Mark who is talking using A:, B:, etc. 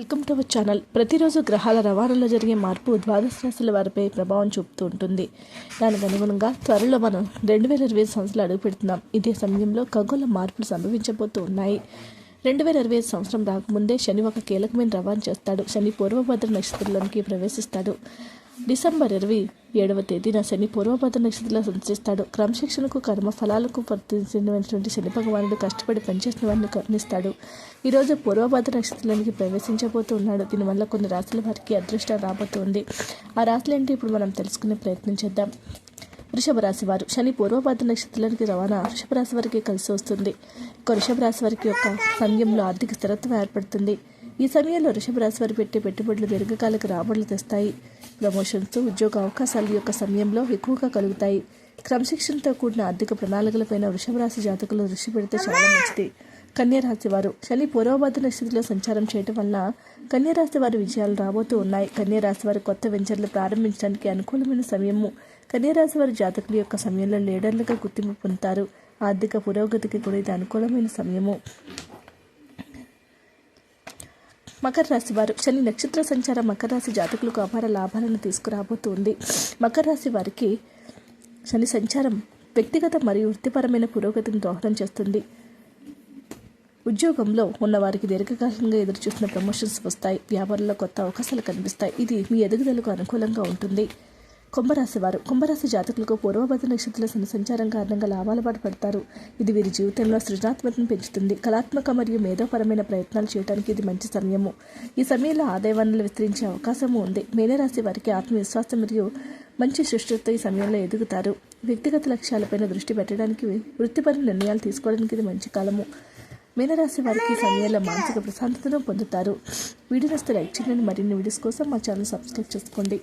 A: Welcome to our channel. ప్రతిరోజు గ్రహాల రవాణాలో జరిగే మార్పు ద్వాదశ రాశుల వారిపై ప్రభావం చూపుతూ ఉంటుంది. దానికి అనుగుణంగా త్వరలో మనం రెండు వేల ఇరవై సంవత్సరాలు అడుగుపెడుతున్నాం ఇదే సమయంలో ఖగోళ మార్పులు సంభవించబోతూ ఉన్నాయి. రెండు వేల ఇరవై ఐదు సంవత్సరం రాకముందే శని ఒక కీలకమైన రవాణా చేస్తాడు. శని పూర్వభద్ర నక్షత్రంలోనికి ప్రవేశిస్తాడు. డిసెంబర్ ఇరవై ఏడవ తేదీన శని పూర్వపద నక్షత్రంలో సంచరిస్తాడు. క్రమశిక్షణకు కర్మ ఫలాలకు వర్తించినటువంటి శని భగవానుడు కష్టపడి పనిచేసిన వారిని కరుణిస్తాడు. ఈరోజు పూర్వపద నక్షత్రంలోనికి ప్రవేశించబోతూ ఉన్నాడు. దీనివల్ల కొన్ని రాశుల వారికి అదృష్టం రాబోతుంది. ఆ రాశులు ఏంటి ఇప్పుడు మనం తెలుసుకునే ప్రయత్నం చేద్దాం. వృషభ రాశి వారు. శని పూర్వభద్ర నక్షత్రానికి రవాణా వృషభ రాశి వారికి కలిసి వస్తుంది. ఇక వృషభ రాశి వారికి యొక్క సమయంలో ఆర్థిక స్థిరత్వం ఏర్పడుతుంది. ఈ సమయంలో వృషభ రాశి వారు పెట్టే పెట్టుబడులు దీర్ఘకాలిక రాబడులు తెస్తాయి. ప్రమోషన్స్ ఉద్యోగ అవకాశాలు యొక్క సమయంలో ఎక్కువగా కలుగుతాయి. క్రమశిక్షణతో కూడిన ఆర్థిక ప్రణాళికలపైన వృషభ రాశి జాతకులు దృష్టి పెడితే చాలా మంచిది. కన్యారాశి వారు శని పూర్వభద్ర స్థితిలో సంచారం చేయటం వల్ల కన్యారాశి వారి విజయాలు రాబోతూ ఉన్నాయి. కన్యారాశి వారు వారి కొత్త వెంచర్లు ప్రారంభించడానికి అనుకూలమైన సమయము. కన్యారాశి వారి జాతకుల యొక్క సమయంలో లీడర్లుగా గుర్తింపు పొందుతారు. ఆర్థిక పురోగతికి కూడా ఇది అనుకూలమైన సమయము. మకర రాశి వారు శని నక్షత్ర సంచారం మకర రాశి జాతకులకు అపార లాభాలను తీసుకురాబోతుంది. మకర రాశి వారికి శని సంచారం వ్యక్తిగత మరియు వృత్తిపరమైన పురోగతిని దోహదం చేస్తుంది. ఉద్యోగంలో ఉన్న వారికి దీర్ఘకాలంగా ఎదురుచూసిన ప్రమోషన్స్ వస్తాయి. వ్యాపారంలో కొత్త అవకాశాలు కనిపిస్తాయి. ఇది మీ ఎదుగుదలకు అనుకూలంగా ఉంటుంది. కుంభరాశి వారు. కుంభరాశి జాతకులకు పూర్వభద్ర నక్షత్రాల సంచారం కారణంగా లాభాల పాటు పడతారు. ఇది వీరి జీవితంలో సృజనాత్మకతను పెంచుతుంది. కళాత్మక మరియు మేధోపరమైన ప్రయత్నాలు చేయడానికి ఇది మంచి సమయము. ఈ సమయంలో ఆదాయ వనరులు విస్తరించే అవకాశము ఉంది. మీనరాశి వారికి ఆత్మవిశ్వాసం మరియు మంచి సృష్టితో ఈ సమయంలో ఎదుగుతారు. వ్యక్తిగత లక్ష్యాలపైన దృష్టి పెట్టడానికి వృత్తిపరమైన నిర్ణయాలు తీసుకోవడానికి ఇది మంచి కాలము. మీనరాశి వారికి ఈ సమయంలో మానసిక ప్రశాంతతను పొందుతారు. వీడియో నస్తే లైక్ చేయండి. మరిన్ని వీడియోస్ కోసం మా ఛానల్ సబ్స్క్రైబ్ చేసుకోండి.